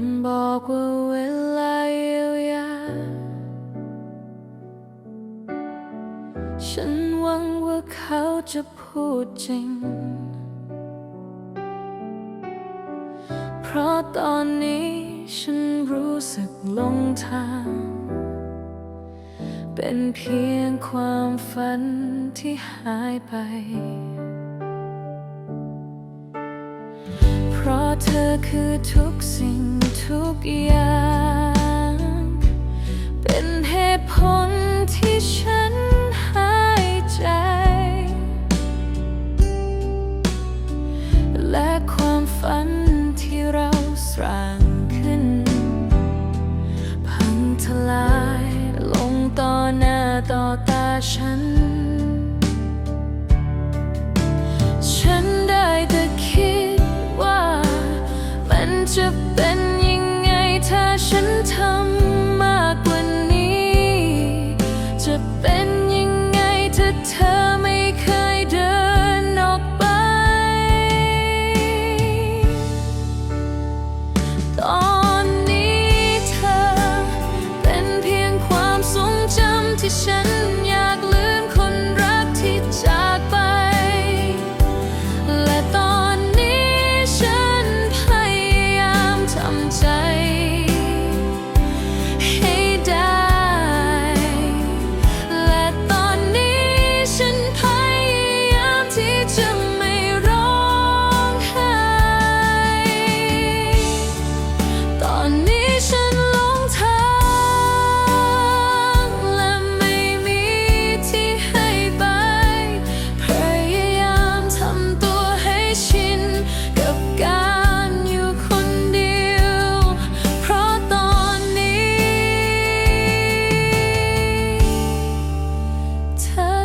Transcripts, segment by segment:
นบอกว่าเวลาเยียวยา ฉันหวังว่าเขาจะพูดจริง เพราะตอนนี้ฉันรู้สึกหลงทาง เป็นเพียงความฝันที่หายไป เธอคือทุกสิ่งทุกอย่าง เป็นเหตุผลที่ฉันหายใจ และความฝันที่เราสร้างขึ้น พังทลายลงต่อหน้าต่อตาฉัน Then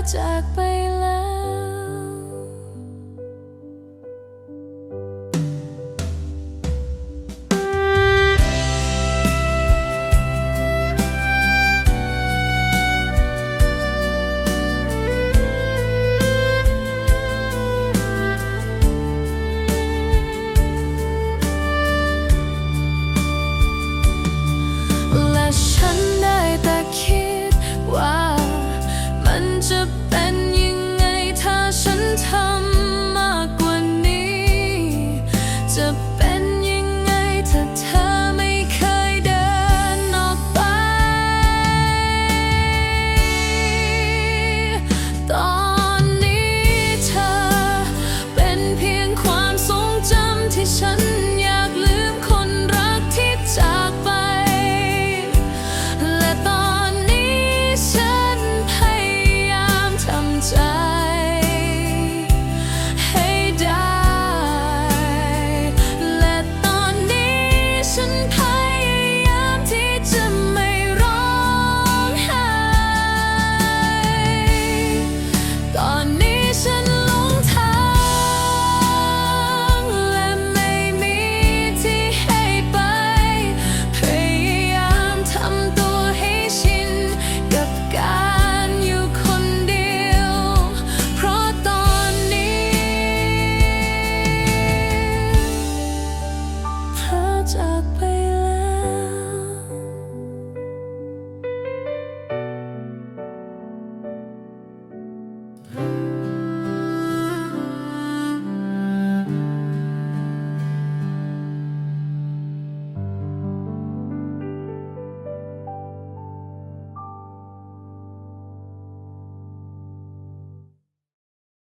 attack, but such